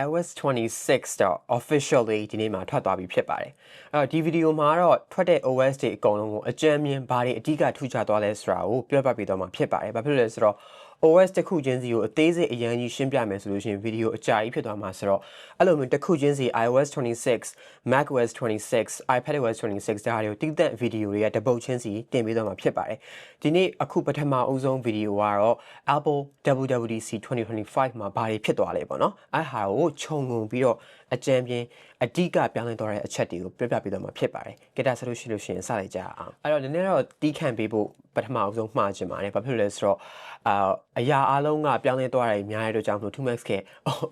iOS 26တော့ officially ဒီနေ့မှာထွက်သွားပြီဖြစ်ပါတယ်အဲ့တော့ဒီဗီဒီယိုမှာတော့ထွက်တဲ့ OS တွေအကုန်လုံးကိုအကြမ်းမြင်ဘာတွေအဓိကထူးခြားသွားလဲဆိုတာကိုပြောပြပေးတော့မှာဖြစ်ပါတယ်ဘာဖြစ်လို့လဲဆိုတော့ OS တစ်ခုချင်းစီကိုအသေးစိတ်အရင်ကြီးရှင်းပြမယ်ဆိုလို့ရှိရင်ဗီဒီယိုအကြာကြီးဖြစ်သွားမှာဆိုတော့အဲ့လိုမျိုးတစ်ခုချင်းစီ iOS 26 macOS 26 iPadOS 26ဒါတွေကိုတိကျဗီဒီယိုတွေကတပုတ်ချင်းစီတင်ပေးသွားမှာဖြစ်ပါတယ်ဒီနေ့အခုပထမအဦးဆုံးဗီဒီယိုကတော့ Apple WWDC 2025မှာဘာတွေဖြစ်သွားလဲပေါ့နော်အဲ့ဟာကိုခြုံငုံပြီးတော့အကြံပြင်း အဓိကပြောင်းလဲသွားတဲ့အချက်တွေကိုပြပြပေးသွားမှာဖြစ်ပါတယ်ကြတာဆိုလို့ရှိလို့ရှိရင်စလိုက်ကြအောင်အဲ့တော့နည်းနည်းတော့တီးခန့်ပေးဖို့ပထမအဆုံးမှားချင်ပါတယ်ဘာဖြစ်လို့လဲဆိုတော့အာအရာအလုံးကပြောင်းလဲသွားတယ်များတဲ့အတွက်ကြောင့်မလို့ 2max က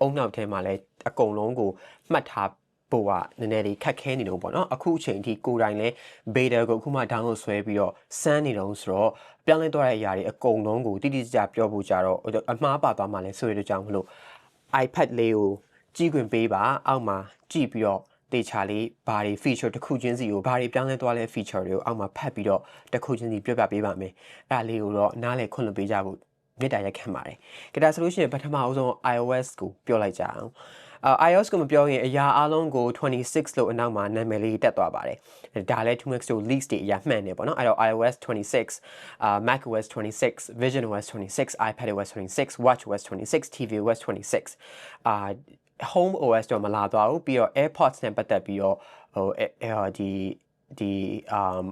အုံနောက်ထဲမှာလည်းအကုန်လုံးကိုမှတ်ထားပို့ကနည်းနည်းလေးခက်ခဲနေတော့ပေါ့နော်အခုအချိန်ထိကိုယ်တိုင်လဲ beta ကိုအခုမှ download ဆွဲပြီးတော့စမ်းနေတော့ဆိုတော့ပြောင်းလဲသွားတဲ့အရာတွေအကုန်လုံးကိုတိတိကျကျပြောဖို့ကြတော့အမှားပါသွားမှလည်းဆိုရတဲ့ကြောင့်မလို့ iPad လေးကို ကြည့်ခွင့်ပေးပါအောက်မှာကြည့်ပြီးတော့တေချာလေးဘာတွေ feature တစ်ခုချင်းစီကိုဘာတွေပြောင်းလဲသွားလဲ feature တွေကိုအောက်မှာဖတ်ပြီးတော့တစ်ခုချင်းစီပြပြပေးပါမယ်အဲ့ဒါလေးကိုတော့နားလည်ခွင့်လွှတ်ပေးကြဖို့မေတ္တာရက်ခံပါတယ်ကြဒါဆိုလို့ရှိရင်ပထမအဆုံး iOS ကိုပြောလိုက်ကြအောင်အာ iOS ကိုမပြောရင်အရာအလုံးကို26လို့အနောက်မှာနာမည်လေးတက်သွားပါတယ်ဒါလည်း 2max တို့ leaks တွေအရာမှန်နေပေါ့နော်အဲ့တော့ iOS 26အာ macOS 26 visionOS 26 iPadOS 26 watchOS 26 tvOS 26အာ home OS တော့မလာသွားဘူးပြီးတော့ AirPods နဲ့ပတ်သက်ပြီးတော့ဟိုဒီဒီ um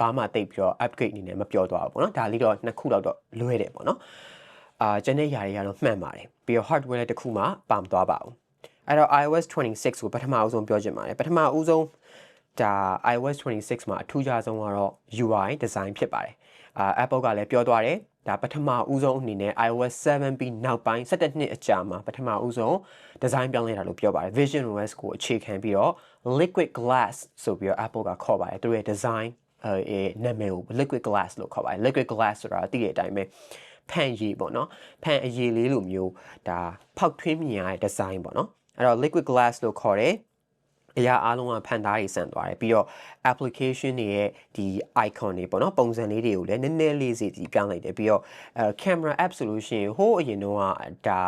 ဘာမှတိတ်ပြီးတော့ upgrade အနေနဲ့မပြောသွားဘူးပေါ့နော်ဒါလေးတော့နှစ်ခုလောက်တော့လွဲတယ်ပေါ့နော်အာကျန်တဲ့ຢာတွေကတော့မှန်ပါတယ်ပြီးတော့ hardware လည်းတစ်ခုမှပါမသွားပါဘူးအဲ့တော့ iOS 26ကိုပထမအဦးဆုံးပြောချင်ပါတယ်ပထမအဦးဆုံးဒါ iOS 26မှာအထူးခြားဆုံးကတော့ UI design ဖြစ်ပါတယ်အာ Apple ကလည်းပြောသွားတယ် ဒါပထမဦးဆုံးအနေနဲ့ iOS 7ပြီးနောက်ပိုင်း17နှစ်အကြာမှာပထမဦးဆုံးဒီဇိုင်းပြောင်းလဲတာလို့ပြောပါတယ် Vision OS ကိုအခြေခံပြီးတော့ Liquid Glass ဆိုပြီးတော့ Apple ကခေါ်ပါတယ်သူရဲ့ design အဲနာမည်ကို Liquid Glass လို့ခေါ်ပါတယ် Liquid Glass ဆိုတာသိတဲ့အတိုင်းပဲဖန်ရည်ပေါ့နော်ဖန်အရည်လေးလိုမျိုးဒါဖောက်ထွင်းမြင်ရတဲ့ design ပေါ့နော်အဲ့တော့ liquid glass လို့ခေါ်တယ် အရာအားလုံးကဖန်သားတွေဆန်သွားတယ်ပြီးတော့ application တွေရဲ့ဒီ icon တွေပေါ့နော်ပုံစံလေးတွေကိုလည်းနည်းနည်းလေးစီစီပြောင်းလိုက်တယ်ပြီးတော့အဲ camera app ဆိုလို့ရှိရင်ဟိုးအရင်တော့ဒါ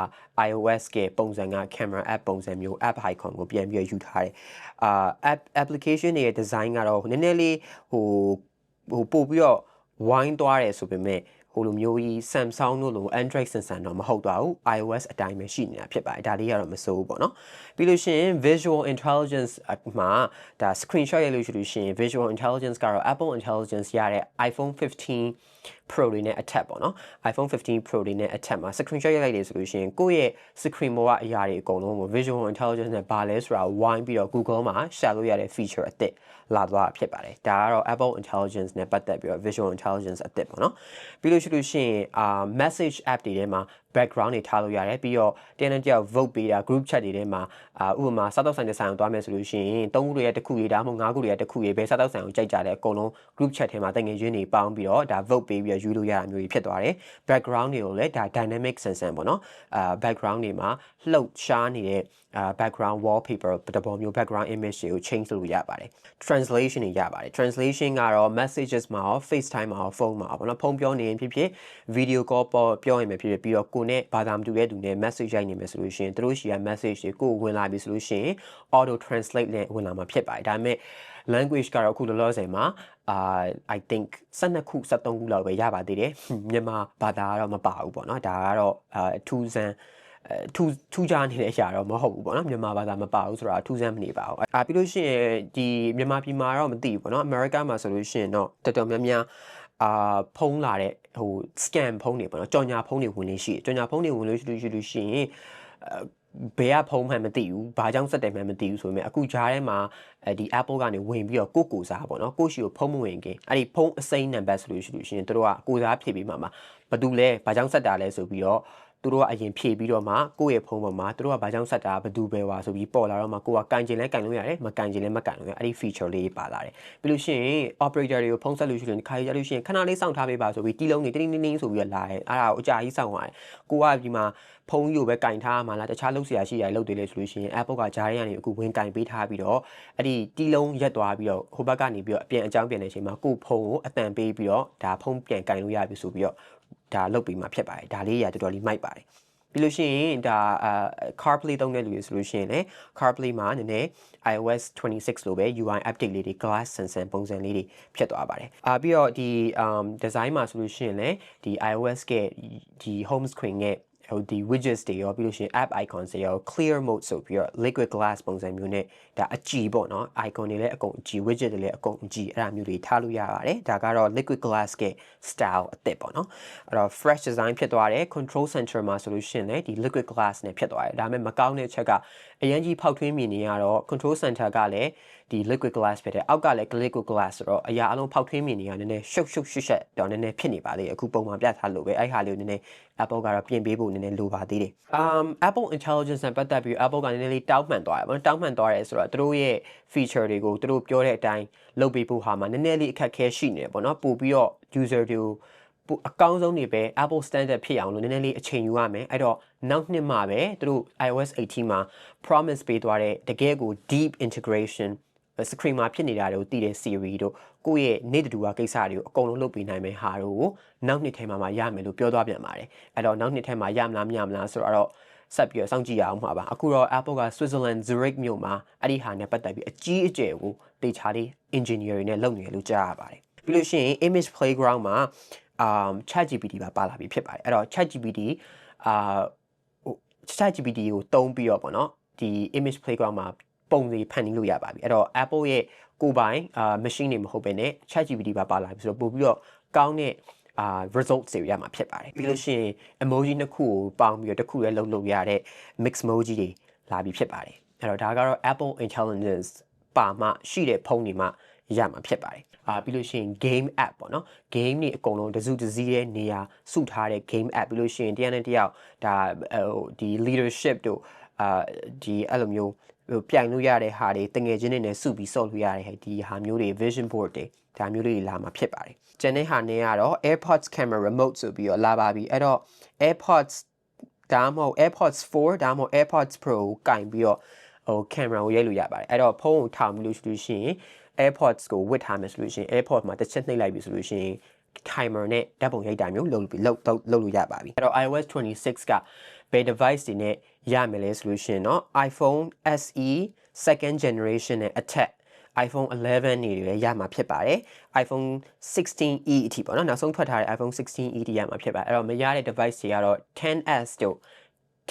iOS ကပုံစံက camera app ပုံစံမျိုး app icon ကိုပြန်ပြီးယူထားတယ်အာ app application တွေရဲ့ design ကတော့နည်းနည်းလေးဟိုဟိုပို့ပြီးတော့ဝိုင်းသွားတယ်ဆိုပေမဲ့ ဟိုလိုမျိုးကြီး Samsung တို့လို Android ဆန်ဆန်တော့မဟုတ်တော့ဘူး iOS အတိုင်းပဲရှိနေတာဖြစ်ပါတယ်ဒါလေးကတော့မစိုးဘူးပေါ့နော်ပြီးလို့ရှိရင် Visual Intelligence မှာဒါ screenshot ရိုက်လို့ရှိလို့ရှိရင် Visual Intelligence ကတော့ Apple Intelligence ရတဲ့ iPhone 15 Pro တွေနဲ့အထက်ပေါ့နော် iPhone 15 Pro တွေနဲ့အထက်မှာ screenshot ရိုက်လိုက်တယ်ဆိုလို့ရှိရင်ကိုယ့်ရဲ့ screen ပေါ်ကအရာတွေအကုန်လုံးကို Visual Intelligence နဲ့ဘာလဲဆိုတာဝိုင်းပြီးတော့ Google မှာရှာလို့ရတဲ့ feature အသစ်လာသွားတာဖြစ်ပါတယ်ဒါကတော့ Apple Intelligence နဲ့ပတ်သက်ပြီးတော့ Visual Intelligence အသစ်ပေါ့နော်ပြီးလို့ရှိလို့ရှိရင်အာ message app တွေထဲမှာ background တွေထားလို့ရတယ်ပြီးတော့တင်းတဲ့ကြောက် vote ပေးတာ group chat တွေထဲမှာအာဥပမာစားတော့ဆိုင်တဲ့ဆိုင်ကိုသွားမယ်ဆိုလို့ရှိရင်၃ခုတွေရဲ့တစ်ခုတွေဒါမှမဟုတ်၅ခုတွေရဲ့တစ်ခုတွေပဲစားတော့ဆိုင်ကိုကြိုက်ကြတယ်အကုန်လုံး group chat ထဲမှာတငယ်ချင်းတွေပေါင်းပြီးတော့ဒါ vote ပေးပြီးတော့ယူလို့ရတာမျိုးတွေဖြစ်သွားတယ် background တွေကိုလည်းဒါ dynamic sense ပေါ့နော်အာ background တွေမှာလှုပ်ရှားနေတဲ့အာ background wallpaper တပေါ်မျိုး background image တွေကို change လုပ်လို့ရပါတယ် translation တွေရပါတယ် translation ကတော့ messages မှာရော FaceTime မှာရောဖုန်းမှာရောပေါ့နော်ဖုန်းပြောနေရင်ဖြစ်ဖြစ် video call ပေါ်ပြောရင်ပဲဖြစ်ဖြစ်ပြီးတော့ကိုနဲ့ဘာသာမတူတဲ့သူနဲ့ message ရိုက်နေမယ်ဆိုလို့ရှိရင်သူတို့ရှိရ message တွေကိုဝင်လာပြီဆိုလို့ရှိရင် auto translate နဲ့ဝင်လာမှာဖြစ်ပါတယ်ဒါပေမဲ့ language ကတော့အခုလောလောဆယ်မှာအာ I think 12ခု13ခုလောက်ပဲရပါသေးတယ်မြန်မာဘာသာကတော့မပါဘူးပေါ့နော်ဒါကတော့အာထူးဆန်း အဲထူးထူးခြားနေတဲ့အရာတော့မဟုတ်ဘူးပေါ့နော်မြန်မာဘာသာမပါဘူးဆိုတာထူးဆန်းမနေပါဘူးအာပြီးလို့ရှိရင်ဒီမြန်မာပြည်မှာတော့မသိဘူးပေါ့နော်အမေရိကမှာဆိုလို့ရှိရင်တော့တော်တော်များများအာဖုံးလာတဲ့ဟို scan ဖုံးတွေပေါ့နော်ကြော်ညာဖုံးတွေဝင်လို့ရှိတယ်ကြော်ညာဖုံးတွေဝင်လို့ရှိလို့ရှိလို့ရှိရင်ဘယ်ကဖုံးမှန်းမသိဘူးဘာကြောင့်စက်တယ်မှန်းမသိဘူးဆိုပေမဲ့အခုဂျားထဲမှာအဲဒီ Apple ကနေဝင်ပြီးတော့ကိုကိုစားပေါ့နော်ကိုရှိကိုဖုံးမဝင်ခင်အဲ့ဒီဖုံးအစိမ်းနံပါတ်ဆိုလို့ရှိလို့ရှိရင်တို့ကကိုစားဖြည့်ပြီးမှမှာဘာတူလဲဘာကြောင့်စက်တာလဲဆိုပြီးတော့ သူတို့ကအရင်ဖြည့်ပြီးတော့မှကိုယ့်ရဲ့ဖုန်းပေါ်မှာသူတို့ကဘာကြောင့်ဆက်တာဘယ်သူပဲဝါဆိုပြီးပေါ်လာတော့မှကိုကကန်ကျင်လဲကန်လို့ရတယ်မကန်ကျင်လဲမကန်လို့ရအဲ့ဒီ feature လေးပါလာတယ်ပြီးလို့ရှိရင် operator တွေကိုဖုန်းဆက်လို့ရှိရင်ခါရရလို့ရှိရင်ခဏလေးစောင့်ထားပေးပါဆိုပြီးတီးလုံးတွေတင်းတင်းတင်းဆိုပြီးတော့လာတယ်အဲ့ဒါကိုအကြာကြီးစောင့်ရတယ်ကိုကဒီမှာဖုန်းကြီးကိုပဲကင်ထားမှလားတခြားလုပ်စရာရှိရလုပ်သေးလေဆိုလို့ရှိရင် Apple ကဂျားရကနေအခုဝင်ကင်ပေးထားပြီးတော့အဲ့ဒီတီးလုံးရက်သွားပြီးတော့ဟိုဘက်ကနေပြီးတော့အပြန်အကြောင်းပြန်တဲ့အချိန်မှာကိုဖုန်းကိုအတန်ပေးပြီးတော့ဒါဖုန်းပြန်ကင်လို့ရပြီဆိုပြီးတော့ ဒါလုပ်ပြီးမှဖြစ်ပါတယ်ဒါလေးရတော်တော်လေးမိုက်ပါတယ်ပြီးလို့ရှိရင်ဒါအာ CarPlay သုံးတဲ့လူတွေဆိုလို့ရှိရင်လည်း CarPlay မှာနည်းနည်း iOS 26လိုပဲ UI update လေးတွေ glass ဆန်ဆန်ပုံစံလေးတွေဖြစ်သွားပါတယ်။အာပြီးတော့ဒီ um design မှာဆိုလို့ရှိရင်လည်းဒီ iOS ကဒီ home screen ရဲ့ ဟိုဒီ widgets တွေရောပြီးလို့ရှိရင် app icons တွေရော clear mode ဆိုပြီးတော့ liquid glass ပုံစံမျိုးနဲ့ဒါအကြည်ပေါ့နော် icon တွေလည်းအကုန်အကြည် widget တွေလည်းအကုန်အကြည်အဲ့ဒါမျိုးတွေထားလို့ရပါတယ်ဒါကတော့ liquid glass က style အသစ်ပေါ့နော်အဲ့တော့ fresh design ဖြစ်သွားတယ် control center မှာဆိုလို့ရှိရင်လည်းဒီ liquid glass နဲ့ဖြစ်သွားတယ်ဒါပေမဲ့မကောင်းတဲ့ချက်ကအရင်ကြီးဖောက်ထွင်းမြင်နေရတော့ control center ကလည်း ဒီ liquid glass ဖြစ်တယ်အောက်ကလည်း liquid glass ဆိုတော့အရာအလုံးဖောက်ထွင်းမြင်နေရနည်းနည်းရှုပ်ရှုပ်ရှက်ရှက်တော့နည်းနည်းဖြစ်နေပါလေအခုပုံမှန်ပြထားလို့ပဲအဲ့ဟာလေးကိုနည်းနည်း Apple ကတော့ပြင်ပေးဖို့နည်းနည်းလိုပါသေးတယ်။ um Apple Intelligence နဲ့ပတ်သက်ပြီး Apple ကနည်းနည်းလေးတောင်းပန်သွားတယ်ပေါ့နော်တောင်းပန်သွားတယ်ဆိုတော့သူတို့ရဲ့ feature တွေကိုသူတို့ပြောတဲ့အတိုင်းလုပ်ပေးဖို့ဟာမှာနည်းနည်းလေးအခက်အခဲရှိနေတယ်ပေါ့နော်ပို့ပြီးတော့ user တွေကိုအကောင်းဆုံးနေပဲ Apple standard ဖြစ်အောင်လို့နည်းနည်းလေးအချိန်ယူရမယ်အဲ့တော့နောက်နှစ်မှာပဲသူတို့ iOS 18မှာ promise ပေးသွားတဲ့တကယ်ကို deep integration screen မှာဖြစ်နေတာတွေကိုသိတဲ့ Siri တို့ကိုယ့်ရဲ့နေ့တူဝကိစ္စတွေကိုအကုန်လုံးလုပ်ပေးနိုင်မယ်ဟာတို့ကိုနောက်နှစ်ထဲမှာမှရမယ်လို့ပြောသွားပြန်ပါတယ်အဲ့တော့နောက်နှစ်ထဲမှာရမလားမရမလားဆိုတော့ဆက်ပြီးတော့စောင့်ကြည့်ရအောင်မှာပါအခုတော့ Apple က Switzerland Zurich မြို့မှာအဲ့ဒီဟာနဲ့ပတ်သက်ပြီးအကြီးအကျယ်ကိုတေချာလေး engineer တွေနဲ့လုပ်နေတယ်လို့ကြားရပါတယ်ပြီးလို့ရှိရင် image playground မှာ um ChatGPT ပါပါလာပြီဖြစ်ပါတယ်အဲ့တော့ ChatGPT အာဟို ChatGPT ကိုတုံးပြီးတော့ပေါ့နော်ဒီ image playground မှာ ပုံတွေဖန်တီးလို့ရပါပြီအဲ့တော့ Apple ရဲ့ကိုယ်ပိုင်အာ machine တွေမဟုတ်ဘဲနဲ့ ChatGPT ပါပါလာပြီဆိုတော့ပို့ပြီးတော့ကောင်းတဲ့အာ results တွေရမှာဖြစ်ပါတယ်ပြီးလို့ရှိရင် emoji နှစ်ခုကိုပေါင်းပြီးတော့တစ်ခုလည်းလုပ်လို့ရတဲ့ mix emoji တွေလာပြီးဖြစ်ပါတယ်အဲ့တော့ဒါကတော့ Apple Intelligence ပါမှရှိတဲ့ဖုန်းတွေမှာရမှာဖြစ်ပါတယ်အာပြီးလို့ရှိရင် game app ပေါ့နော် game တွေအကုန်လုံးတစုတစည်းရဲ့နေရာစုထားတဲ့ game app ပြီးလို့ရှိရင်တရားနဲ့တယောက်ဒါဟိုဒီ leadership တို့အာဒီအဲ့လိုမျိုး ဟိုပြိုင်လို့ရတဲ့ဟာတွေတငယ်ချင်းတွေနဲ့စုပြီးဆော့လို့ရတဲ့ဒီဟာမျိုးတွေ vision board တွေဒါမျိုးတွေလာမှာဖြစ်ပါတယ်ကျန်တဲ့ဟာနဲ့ကတော့ AirPods camera remote ဆိုပြီးတော့လာပါပြီအဲ့တော့ AirPods ဒါမှမဟုတ် AirPods 4ဒါမှမဟုတ် AirPods Pro ကိုကင်ပြီးတော့ဟို camera ကိုရိုက်လို့ရပါတယ်အဲ့တော့ဖုန်းကိုထောင်ပြီးလို့ရှိလို့ရှိရင် AirPods ကိုဝတ်ထားမယ်ဆိုလို့ရှိရင် AirPods မှာတစ်ချက်နှိပ်လိုက်ပြီဆိုလို့ရှိရင် timer နဲ့ဓာတ်ပုံရိုက်တာမျိုးလုပ်ပြီးလုပ်လုပ်လုပ်လို့ရပါပြီအဲ့တော့ iOS 26က ဘယ် device တွေနဲ့ရမယ်လဲဆိုလို့ရှိရင်တော့ iPhone SE second generation နဲ့အထက် iPhone 11နေတွေလည်းရမှာဖြစ်ပါတယ် iPhone 16e အထိပေါ့နော်နောက်ဆုံးထွက်ထားတဲ့ iPhone 16e တိရမှာဖြစ်ပါတယ်အဲ့တော့မရတဲ့ device တွေကတော့ 10s တို့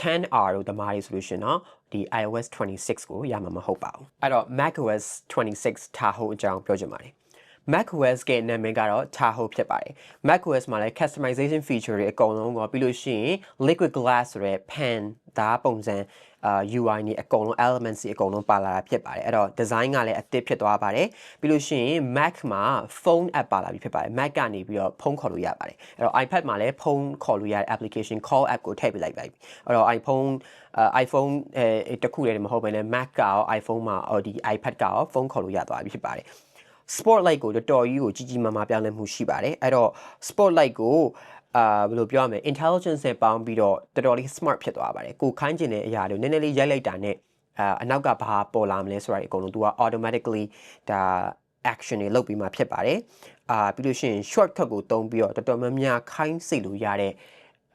10R တို့ဒီမှာလေးဆိုလို့ရှင်နော်ဒီ iOS 26ကိုရမှာမဟုတ်ပါဘူးအဲ့တော့ macOS 26ထားဖို့အကြောင်းပြောချင်ပါတယ် macOS ကနာမည်ကတော့ Tahoe ဖြစ်ပါတယ် macOS မှာလည်း customization feature တွေအကုန်လုံးကပြီးလို့ရှိရင် liquid glass ဆိုတဲ့ pen ဒါပုံစံအာ UI နေအကုန်လုံး elements တွေအကုန်လုံးပါလာတာဖြစ်ပါတယ်အဲ့တော့ design ကလည်းအသစ်ဖြစ်သွားပါတယ်ပြီးလို့ရှိရင် Mac မှာ phone app ပါလာပြီဖြစ်ပါတယ် Mac ကနေပြီးတော့ဖုန်းခေါ်လို့ရပါတယ်အဲ့တော့ iPad မှာလည်းဖုန်းခေါ်လို့ရတဲ့ application call app ကိုထည့်ပေးလိုက်ပါပြီအဲ့တော့ iPhone iPhone အဲတခုတည်းမဟုတ်ဘဲနဲ့ Mac ကရော iPhone မှာအော်ဒီ iPad ကရောဖုန်းခေါ်လို့ရသွားပြီဖြစ်ပါတယ် spotlight ကိုတော်တော်ကြီးကိုကြီးကြီးမားမားပြောင်းလဲမှုရှိပါတယ်အဲ့တော့ spotlight ကိုအာဘယ်လိုပြောရမလဲ intelligence နဲ့ပေါင်းပြီးတော့တော်တော်လေး smart ဖြစ်သွားပါတယ်ကိုခိုင်းကျင်တဲ့အရာတွေနည်းနည်းလေးရိုက်လိုက်တာနဲ့အာအနောက်ကဘာပေါ်လာမလဲဆိုတာအကုန်လုံး तू က automatically ဒါ action တွေလုပ်ပြီးမှဖြစ်ပါတယ်အာပြီးလို့ရှိရင် shortcut ကိုတုံးပြီးတော့တော်တော်များများခိုင်းစိတ်လို့ရတဲ့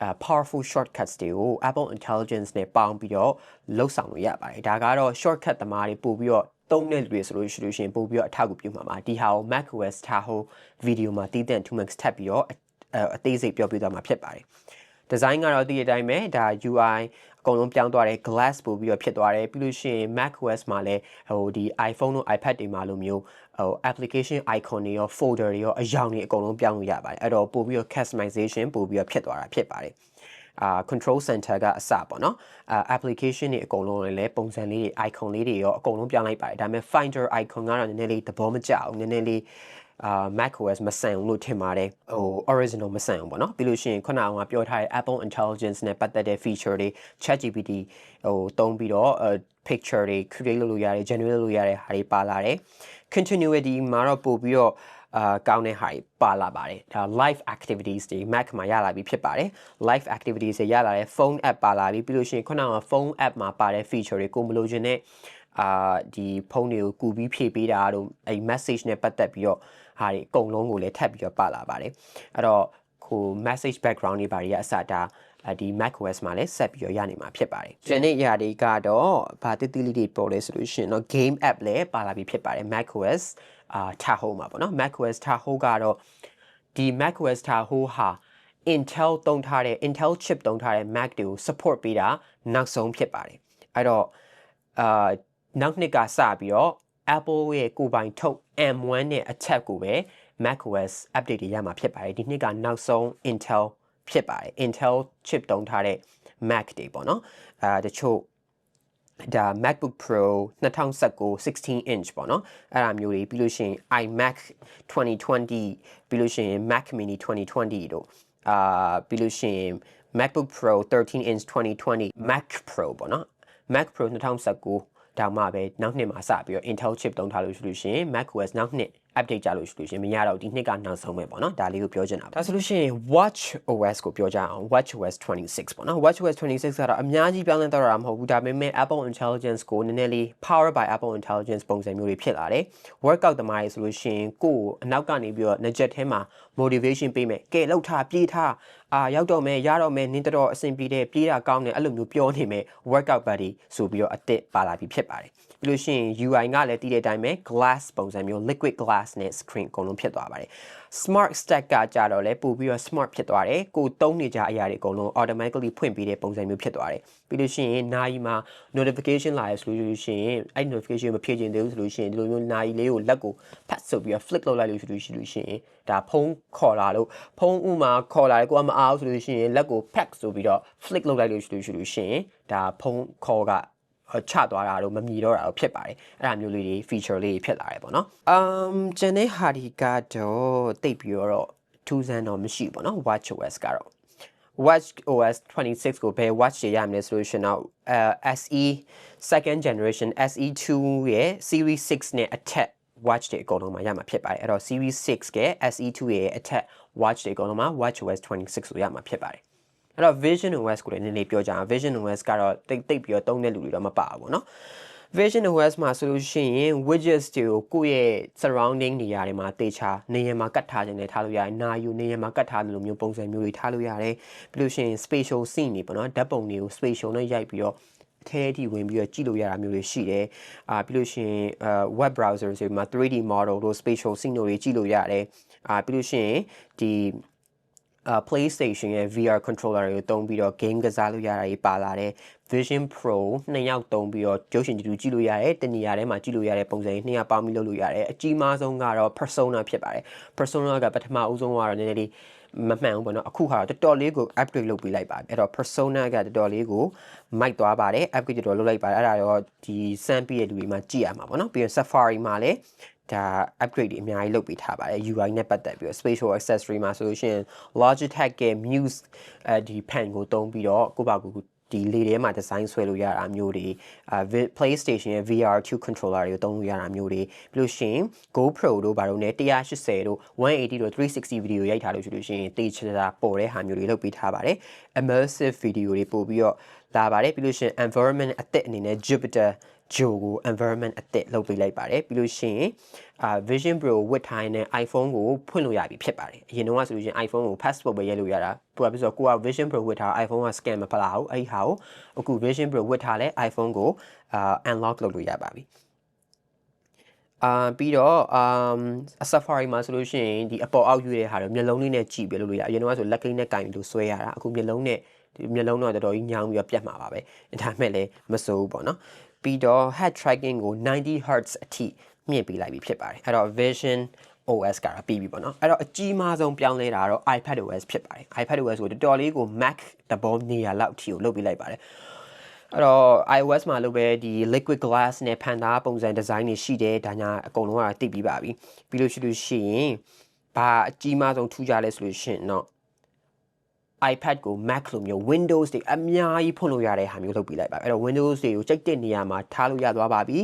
uh, powerful shortcuts တွေကို Apple Intelligence နဲ့ပေါင်းပြီးတော့လှုပ်ဆောင်လို့ရပါတယ်ဒါကတော့ shortcut သမားတွေပို့ပြီးတော့ သုံးတဲ့လူတွေဆိုလို့ရှိလို့ရှိရင်ပို့ပြီးတော့အထောက်အကူပြုမှာပါဒီဟာကို macOS ထားဟိုဗီဒီယိုမှာတည်တဲ့ 2max ထပ်ပြီးတော့အသေးစိတ်ပြောပြသွားမှာဖြစ်ပါတယ်ဒီဇိုင်းကတော့ဒီအတိုင်းပဲဒါ UI အကုန်လုံးပြောင်းသွားတယ် glass ပို့ပြီးတော့ဖြစ်သွားတယ်ပြီးလို့ရှိရင် macOS မှာလည်းဟိုဒီ iPhone တို့ iPad တွေမှာလိုမျိုးဟို application icon တွေရော folder တွေရောအယောင်တွေအကုန်လုံးပြောင်းလို့ရပါတယ်အဲ့တော့ပို့ပြီးတော့ customization ပို့ပြီးတော့ဖြစ်သွားတာဖြစ်ပါတယ် အာ control center ကအစပေါ့နော်အာ application တွေအကုန်လုံးလည်းပုံစံလေးတွေ icon လေးတွေရောအကုန်လုံးပြောင်းလိုက်ပါတယ်ဒါပေမဲ့ finder icon ကတော့နည်းနည်းလေးသဘောမကျဘူးနည်းနည်းလေးအာ macOS မဆန်ဘူးလို့ထင်ပါတယ်ဟို original မဆန်ဘူးပေါ့နော်ပြီးလို့ရှိရင်ခုနကပြောထားတဲ့ Apple Intelligence နဲ့ပတ်သက်တဲ့ feature တွေ ChatGPT ဟိုတုံးပြီးတော့ picture တွေ create လုပ်လို့ရတယ် generate လုပ်လို့ရတဲ့ဟာတွေပါလာတယ် continuity မှာတော့ပို့ပြီးတော့ အာကောင်းတဲ့ဟာတွေပါလာပါတယ်ဒါ live activities တွေ Mac မှာရလာပြီဖြစ်ပါတယ် live activities တွေရလာတဲ့ phone app ပါလာပြီပြီးလို့ရှိရင်ခုနက phone app မှာပါတဲ့ feature တွေကိုမလိုချင်တဲ့အာဒီဖုန်းတွေကိုကူပြီးဖြည့်ပေးတာတို့အဲ message နဲ့ပတ်သက်ပြီးတော့ဟာတွေအကုန်လုံးကိုလည်းထပ်ပြီးတော့ပါလာပါတယ်အဲ့တော့ဟို message background တွေဘာတွေကအစဒါအဲဒီ macOS မှာလည်းဆက်ပြီးတော့ရနေမှာဖြစ်ပါတယ်။ကျန်တဲ့အရာတွေကတော့ဗာတိတိလေးတွေပေါ်လဲဆိုလို့ရှိရင်တော့ game app လည်းပါလာပြီဖြစ်ပါတယ် macOS အာ Tahoe မှာပေါ့နော် macOS Tahoe ကတော့ဒီ macOS Tahoe ဟာ Intel သုံးထားတဲ့ Intel chip သုံးထားတဲ့ Mac တွေကို support ပေးတာနောက်ဆုံးဖြစ်ပါတယ်။အဲ့တော့အာနောက်နှစ်ကစပြီးတော့ Apple ရဲ့ကိုယ်ပိုင်ထုတ် M1 နဲ့အချက်ကိုပဲ macOS update တွေရမှာဖြစ်ပါတယ်ဒီနှစ်ကနောက်ဆုံး Intel ဖြစ်ပါတယ် Intel chip တုံးထားတဲ့ Mac တွေပေါ့နော်အဲတချို့ ဒါ MacBook Pro 2019 16 inch ပေါ့နော်အဲ့ဒါမျိုးတွေပြီးလို့ရှိရင် iMac 2020ပြီးလို့ရှိရင် Mac Mini 2020တို့အာပြီးလို့ရှိရင် MacBook Pro 13 inch 2020 Mac Pro ပေါ့နော် Mac Pro 2019ဒါမှပဲနောက်နှစ်မှာစပြီးတော့ Intel chip တုံးထားလို့ရှိလို့ရှိရင် macOS နောက်နှစ် update ကြလို့ရှိလို့ရှိရင်မရတော့ဒီနှစ်ကနောက်ဆုံးပဲပေါ့နော်ဒါလေးကိုပြောချင်တာပါဒါဆိုလို့ရှိရင် watch OS ကိုပြောကြအောင် watch OS 26ပေါ့နော် watch OS 26ကတော့အများကြီးပြောင်းလဲတော့တာမဟုတ်ဘူးဒါပေမဲ့ Apple Intelligence ကိုနည်းနည်းလေး power by Apple Intelligence ပုံစံမျိုးတွေဖြစ်လာတယ် workout သမားတွေဆိုလို့ရှိရင်ကိုယ်အနောက်ကနေပြီးတော့ budget ထဲမှာ motivation ပေးမယ်ကဲလောက်ထားပြေးထားအာရောက်တော့မယ်ရတော့မယ်နင်းတော့အဆင်ပြေတယ်ပြေးတာကောင်းတယ်အဲ့လိုမျိုးပြောနေမယ် workout buddy ဆိုပြီးတော့အစ်စ်ပါလာပြီးဖြစ်ပါတယ်ပြီးလို့ရှိရင် UI ကလည်းတည်တဲ့အတိုင်းပဲ glass ပုံစံမျိုး liquid glass နဲ့ screen အကုန်လုံးဖြစ်သွားပါတယ် smart stack ကကြတော့လဲပို့ပြီးတော့ smart ဖြစ်သွားတယ်ကိုသုံးနေကြအရာတွေအကုန်လုံး automatically ဖွင့်ပေးတဲ့ပုံစံမျိုးဖြစ်သွားတယ်ပြီးလို့ရှိရင်နာယီမှာ notification လာရဆိုလို့ရှိရင်အဲ့ notification မဖြည့်ချင်သေးဘူးဆိုလို့ရှိရင်ဒီလိုမျိုးနာယီလေးကိုလက်ကိုဖတ်ဆိုပြီးတော့ flick လုပ်လိုက်လို့ရှိလို့ရှိလို့ရှိရင်ဒါဖုန်းခေါ်လာလို့ဖုန်းဥမာခေါ်လာတယ်ကိုကမအားဆိုလို့ရှိရင်လက်ကို pack ဆိုပြီးတော့ flick လုပ်လိုက်လို့ရှိလို့ရှိလို့ရှိရင်ဒါဖုန်းခေါ်က ချသွားတာတော့မမြည်တော့တာတော့ဖြစ်ပါတယ်အဲ့ဒါမျိုးလေးတွေ feature လေးတွေဖြစ်လာတယ်ပေါ့နော်။ um ကျန်တဲ့ဟာဒီကတော့တိတ်ပြီးတော့ထူးဆန်းတော့မရှိဘူးပေါ့နော် watchOS ကတော့ watch OS 26ကိုဘယ် watch တွေရမလဲဆိုလို့ရှင်တော့အဲ SE second generation SE2 ရဲ့ series 6နဲ့အထက် watch တွေအကုန်လုံးမှာရမှာဖြစ်ပါတယ်အဲ့တော့ series 6က SE2 ရဲ့အထက် watch တွေအကုန်လုံးမှာ watchOS 26ကိုရမှာဖြစ်ပါတယ် အဲ့တော့ Vision OS ကိုလည်းနည်းနည်းပြောကြအောင် Vision OS ကတော့တိတ်တိတ်ပြီးတော့တုံးတဲ့လူတွေတော့မပါဘူးပေါ့နော် Vision OS မှာဆိုလို့ရှိရင် widgets တွေကိုကိုယ့်ရဲ့ surrounding နေရာတွေမှာတေချာနေရာမှာကတ်ထားခြင်းနဲ့ထားလို့ရတယ်။နာယူနေရာမှာကတ်ထားတယ်လို့မျိုးပုံစံမျိုးတွေထားလို့ရတယ်။ပြီးလို့ရှိရင် spatial scene တွေပေါ့နော်ဓာတ်ပုံတွေကို spatial နဲ့ရိုက်ပြီးတော့အထဲအထိဝင်ပြီးတော့ကြည့်လို့ရတာမျိုးတွေရှိတယ်။အာပြီးလို့ရှိရင်အာ web browser တွေမှာ 3D model တို့ spatial scene တို့တွေကြည့်လို့ရတယ်။အာပြီးလို့ရှိရင်ဒီအာ PlayStation ရဲ့ VR controller တွေကိုတုံးပြီးတော့ game ကစားလို့ရတာကြီးပါလာတယ် Vision Pro နှစ်ယောက်တုံးပြီးတော့ရုပ်ရှင်ကြည့်လို့ကြည့်လို့ရတယ်တနေရာထဲမှာကြည့်လို့ရတဲ့ပုံစံနှစ်ယောက်ပေါင်းပြီးလုပ်လို့ရတယ်အကြီးမားဆုံးကတော့ Persona ဖြစ်ပါတယ် Persona ကပထမဦးဆုံးကတော့နည်းနည်းလေးမမှန်ဘူးပေါ့နော်အခုဟာတော့တော်တော်လေးကို upgrade လုပ်ပေးလိုက်ပါအဲ့တော့ persona ကတော်တော်လေးကိုမိုက်သွားပါတယ် upgrade တော်တော်လုပ်လိုက်ပါတယ်အဲ့ဒါတော့ဒီစမ်းပြီးတဲ့လူတွေမှာကြည့်ရမှာပေါ့နော်ပြီးတော့ Safari မှာလည်း ဒါ upgrade တွေအများကြီးလုပ်ပေးထားပါတယ် UI နဲ့ပတ်သက်ပြီးတော့ spatial accessory မှာဆိုလို့ရှိရင် Logitech ရဲ့ Muse အဲဒီ pen ကိုသုံးပြီးတော့ကိုယ့်ဘာကိုယ်ဒီလေထဲမှာ design ဆွဲလို့ရတာမျိုးတွေအာ PlayStation ရဲ့ VR2 controller တွေကိုသုံးလို့ရတာမျိုးတွေပြီးလို့ရှိရင် GoPro တို့ဘာလို့လဲ180တို့180တို့360 video ရိုက်ထားလို့ရှိလို့ရှိရင်တေချာပေါ်တဲ့ဟာမျိုးတွေလုပ်ပေးထားပါတယ် immersive video တွေပို့ပြီးတော့လာပါတယ်ပြီးလို့ရှိရင် environment အသစ်အနေနဲ့ Jupyter ဂျိုကို environment အသစ်လုပ်ပေးလိုက်ပါတယ်ပြီးလို့ရှိရင်အာ Vision Pro ဝတ်ထိုင်းတဲ့ iPhone ကိုဖွင့်လို့ရပြီဖြစ်ပါတယ်အရင်တော့ဆိုလို့ရှိရင် iPhone ကို passport ပဲရိုက်လို့ရတာသူကပြီးဆိုကိုက Vision Pro ဝတ်ထား iPhone က scan မဖလာဘူးအဲ့ဒီဟာကိုအခု Vision Pro ဝတ်ထားလဲ iPhone ကိုအာ unlock လုပ်လို့ရပါပြီအာပြီးတော့ um Safari မှာဆိုလို့ရှိရင်ဒီအပေါ်အောက်ယူတဲ့ဟာတော့မျက်လုံးလေးနဲ့ကြည့်ပြလို့လို့ရအရင်တော့ဆိုလက်ကလေးနဲ့ကင်ပြီးလို့ဆွဲရတာအခုမျက်လုံးနဲ့ဒီမျက်လုံးတော့တော်တော်ကြီးညောင်းပြီးတော့ပြတ်မှာပါပဲဒါပေမဲ့လည်းမစိုးဘူးပေါ့နော် ပြီးတော့ head tracking ကို 90 Hz အထိမြင့်ပေးလိုက်ပြီဖြစ်ပါတယ်အဲ့တော့ vision OS ကတော့ပြီးပြီပေါ့နော်အဲ့တော့အကြီးမားဆုံးပြောင်းလဲတာကတော့ iPad OS ဖြစ်ပါတယ် iPad OS ကိုတော်တော်လေးကို Mac သဘောနေရာလောက်အထိကိုလုပ်ပေးလိုက်ပါတယ်အဲ့တော့ iOS မှာလို့ပဲဒီ liquid glass နဲ့ဖန်သားပုံစံ design တွေရှိတယ်ဒါညာအကုန်လုံးကသိပြီးပါပြီပြီးလို့ရှိလို့ရှိရင်ဘာအကြီးမားဆုံးထူးခြားလဲဆိုလို့ရှိရင်တော့ iPad ကို Mac လိုမျိုး Windows တွေအများကြီးဖွင့်လို့ရတဲ့ဟာမျိုးလုပ်ပြလိုက်ပါအဲ့တော့ Windows တွေကိုစိတ်တဲ့နေရာမှာထားလို့ရသွားပါပြီ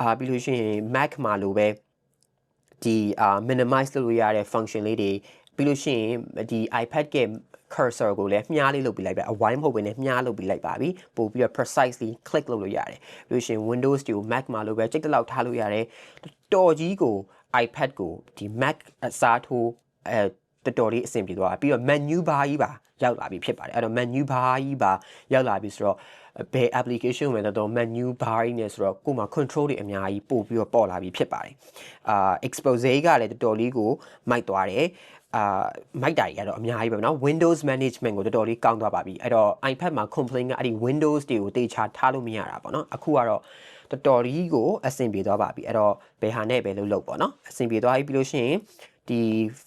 အာပြီးလို့ရှိရင် Mac မှာလိုပဲဒီအာ minimize လုပ်လို့ရတဲ့ function လေးတွေပြီးလို့ရှိရင်ဒီ iPad က cursor ကိုလည်းမြားလေးလုပ်ပြလိုက်ပါအဝိုင်းမဟုတ်ဘဲနဲ့မြားလုပ်ပြလိုက်ပါပြီပို့ပြီးတော့ precisely click လုပ်လို့ရတယ်ပြီးလို့ရှိရင် Windows တွေကို Mac မှာလိုပဲစိတ်တလောက်ထားလို့ရတယ်တော်ကြီးကို iPad ကိုဒီ Mac အစားထိုးအဲတော်တော်လေးအဆင်ပြေသွားပြီးတော့ menu bar ကြီးပါ ရောက်လာပြီဖြစ်ပါတယ်အဲ့တော့ menu bar ကြီးပါရောက်လာပြီဆိုတော့ဘယ် application ဝင်တော့ menu bar ကြီးနဲ့ဆိုတော့ကိုယ်မှာ control တွေအများကြီးပို့ပြီးတော့ပေါ်လာပြီဖြစ်ပါတယ်အာ expose ကလည်းတော်တော်လေးကိုမိုက်သွားတယ်အာမိုက်တာကြီးကတော့အများကြီးပဲเนาะ Windows management ကိုတော်တော်လေးကောင်းသွားပါပြီအဲ့တော့ iPad မှာ complaint ကအဲ့ဒီ Windows တွေကိုတေချာထားလို့မရတာပေါ့เนาะအခုကတော့တော်တော်ကြီးကိုအဆင်ပြေသွားပါပြီအဲ့တော့ဘယ်ဟာနဲ့ပဲလို့လုပ်ပေါ့เนาะအဆင်ပြေသွားပြီပြီးလို့ရှိရင်ဒီ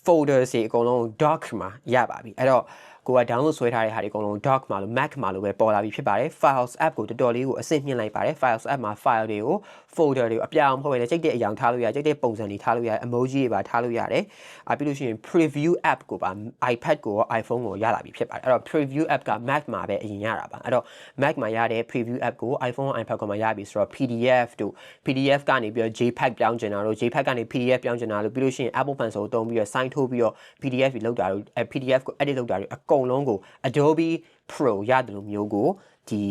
folder တွေအကုန်လုံး doc မှာရပါပြီအဲ့တော့ ကိုက download ဆွဲထားတဲ့ဟာတွေအကုန်လုံး doc မှာလို့ mac မှာလို့ပဲပေါ်လာပြီဖြစ်ပါတယ် files app ကိုတော်တော်လေးကိုအဆင့်မြင့်လိုက်ပါတယ် files app မှာ file တွေကို folder တွေကိုအပြာအောင်မဟုတ်ဘဲနဲ့ကြိတ်တဲ့အရာထားလို့ရကြိတ်တဲ့ပုံစံတွေထားလို့ရ emoji တွေပါထားလို့ရတယ်အပြီးလို့ရှိရင် preview app ကိုပါ iPad ကိုရော iPhone ကိုရလာပြီဖြစ်ပါတယ်အဲ့တော့ preview app က Mac မှာပဲအရင်ရတာပါအဲ့တော့ Mac မှာရတဲ့ preview app ကို iPhone နဲ့ iPad ကိုမှရပြီဆိုတော့ PDF တို့ PDF ကနေပြီးတော့ JPEG ပြောင်းကျင်တာတို့ JPEG ကနေ PDF ပြောင်းကျင်တာတို့ပြီးလို့ရှိရင် Apple Pencil ကိုသုံးပြီးတော့ sign ထိုးပြီးတော့ PDF တွေလောက်တာတို့ PDF ကို edit လုပ်တာတွေအကုန်လုံးကို Adobe Pro ရတယ်လို့မျိုးကိုဒီ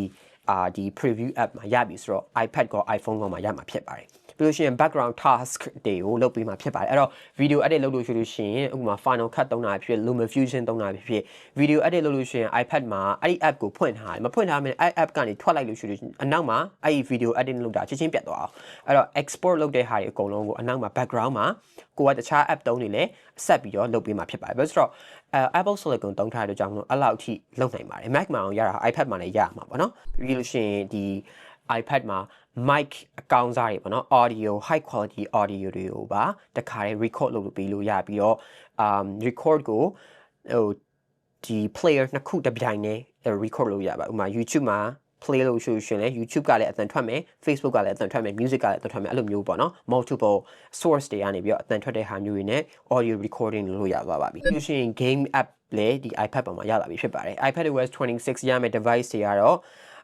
အာဒီ preview app မှာရပြီဆိုတော့ iPad ကော iPhone ကောမှာရမှာဖြစ်ပါတယ် ပြီးလို့ရှိရင် background task တွေကိုလုပ်ပေးမှာဖြစ်ပါတယ်အဲ့တော့ video edit လုပ်လို့ရှိလို့ရှိရင်ဥပမာ Final Cut သုံးတာဖြစ် LumaFusion သုံးတာဖြစ် video edit လုပ်လို့ရှိရင် iPad မှာအဲ့ဒီ app ကိုဖွင့်ထားတယ်မဖွင့်ထားမယ်အဲ့ app ကနေထွက်လိုက်လို့ရှိလို့ရှိရင်အနောက်မှာအဲ့ဒီ video edit လုပ်တာချက်ချင်းပြတ်သွားအောင်အဲ့တော့ export လုပ်တဲ့ဟာတွေအကုန်လုံးကိုအနောက်မှာ background မှာကိုကတခြား app သုံးနေလဲဆက်ပြီးတော့လုပ်ပေးမှာဖြစ်ပါတယ်ဘာလို့ဆိုတော့အဲ Apple Silicon သုံးထားတဲ့ကြောင့်မလို့အဲ့လောက်အထိလုပ်နိုင်ပါတယ် Mac မှာအောင်ရတာ iPad မှာလည်းရမှာပေါ့နော်ပြီးလို့ရှိရင်ဒီ iPad မှာ mic အကောင်းစားတွေပေါ့နော် audio high quality audio တွေကိုပါတခါတည်း record လုပ်လို့ပြီးလို့ရပြီးတော့ um record ကိုဟိုဒီ player နှစ်ခုတစ်ပြိုင်တည်း record လုပ်ရပါဥပမာ YouTube မှာ play လို့ရှိရှင်လဲ YouTube ကလည်းအသံထွက်မယ် Facebook ကလည်းအသံထွက်မယ် music ကလည်းအသံထွက်မယ်အဲ့လိုမျိုးပေါ့နော် multiple source တွေကနေပြီးတော့အသံထွက်တဲ့ဟာမျိုးတွေနဲ့ audio recording လုပ်လို့ရသွားပါပြီပြီးလို့ရှိရင် game app လည်းဒီ iPad ပေါ်မှာရလာပြီဖြစ်ပါတယ် iPadOS 26ရမယ့် device တွေကတော့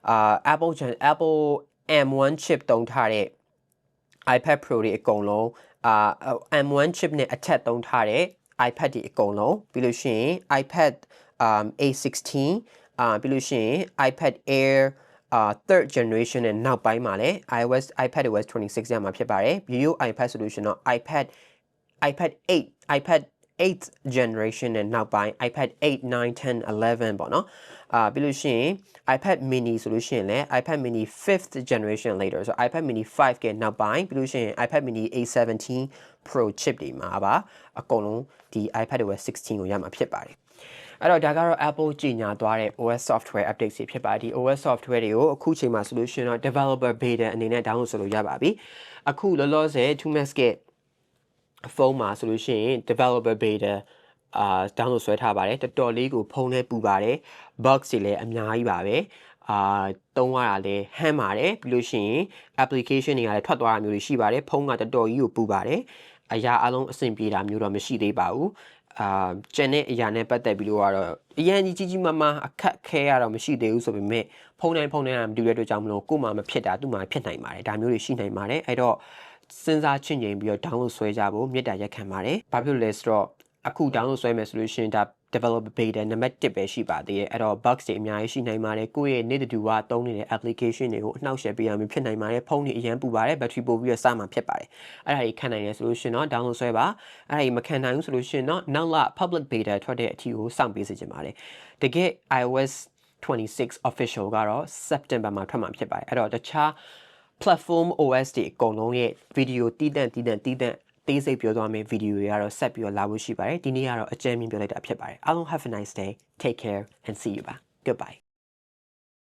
အာ Apple Gen Apple M1 chip တုံးထားတဲ့ iPad Pro တွေအကုန်လုံးအာ M1 chip နဲ့အထက်သုံးထားတဲ့ iPad တွေအကုန်လုံးပြီးလို့ရှိရင် iPad um A16 အာပြီးလို့ရှိရင် iPad Air အာ third generation နဲ့နောက်ပိုင်းမှာလည်း iOS iPadOS 26ရမှာဖြစ်ပါတယ်။ View iPad solution တော့ iPad iPad 8 iPad 8th generation နဲ့နောက်ပိုင်း iPad 8 9 10 11ပေါ့နော်အာပြီးလို့ရှိရင် iPad mini ဆိုလို့ရှိရင်လည်း iPad mini 5th generation later ဆို iPad mini 5ကနောက်ပိုင်းပြီးလို့ရှိရင် iPad mini A17 Pro chip တွေမှာပါအကုန်လုံးဒီ iPadOS 16ကိုရမှာဖြစ်ပါတယ်အဲ့တော့ဒါကတော့ Apple ကြီးညာသွားတဲ့ OS software update တွေဖြစ်ပါတယ်ဒီ OS software တွေကိုအခုချိန်မှာဆိုလို့ရှိရင်တော့ developer beta အနေနဲ့ download ဆိုလို့ရပါပြီအခုလောလောဆယ် 2max က ဖုန်းမှာဆိုလို့ရှိရင် developer beta အာ download ဆွဲထားပါတယ်တော်တော်လေးကိုဖုန်းထဲပူပါတယ် bugs တွေလည်းအများကြီးပါပဲအာတုံးရတာလည်းဟမ်းပါတယ်ပြီးလို့ရှိရင် application တွေကလည်းထွက်သွားတာမျိုးတွေရှိပါတယ်ဖုန်းကတော်တော်ကြီးကိုပူပါတယ်အရာအလုံးအဆင်ပြေတာမျိုးတော့မရှိသေးပါဘူးအာကျန်တဲ့အရာနဲ့ပတ်သက်ပြီးတော့ကတော့အရင်ကြီးကြီးကြီးမားမားအခက်ခဲရတော့မရှိသေးဘူးဆိုပေမဲ့ဖုန်းတိုင်းဖုန်းတိုင်းကမတူတဲ့အတွက်ကြောင့်မလို့ကို့မှာမဖြစ်တာသူ့မှာဖြစ်နိုင်ပါတယ်ဒါမျိုးတွေရှိနိုင်ပါတယ်အဲ့တော့ စဉ်းစားချင့်ချိန်ပြီးတော့ download ဆွဲကြဖို့မေတ္တာရက်ခံပါတယ်။ဘာဖြစ်လို့လဲဆိုတော့အခု download ဆွဲမယ်ဆိုလို့ရှိရင်ဒါ developer beta နံပါတ်1ပဲရှိပါသေးတယ်။အဲ့တော့ bugs တွေအများကြီးရှိနိုင်ပါတယ်။ကိုယ့်ရဲ့နေ့တူကသုံးနေတဲ့ application တွေကိုအနှောက်အယှက်ပေးရမှာဖြစ်နိုင်ပါတယ်။ဖုန်းတွေအရန်ပူပါတယ်။ battery ပိုပြီးတော့စမှာဖြစ်ပါတယ်။အဲ့ဒါကြီးခံနိုင်ရဆိုလို့ရှိရင်တော့ download ဆွဲပါ။အဲ့ဒါကြီးမခံနိုင်ဘူးဆိုလို့ရှိရင်တော့နောက်လ public beta ထွက်တဲ့အထိကိုစောင့်ပေးစေချင်ပါတယ်။တကယ် iOS 26 official ကတော့ September မှာထွက်မှာဖြစ်ပါတယ်။အဲ့တော့တခြား platform OS တွေအကုန်လုံးရဲ့ဗီဒီယိုတည်တံ့တည်တံ့တည်တံ့တေးစိတ်ပြောသွားမယ့်ဗီဒီယိုတွေကတော့ဆက်ပြီးတော့လာဖို့ရှိပါတယ်ဒီနေ့ကတော့အကြမ်းမြင်ပြောလိုက်တာဖြစ်ပါတယ်အားလုံး have a nice day take care and see you ပါ goodbye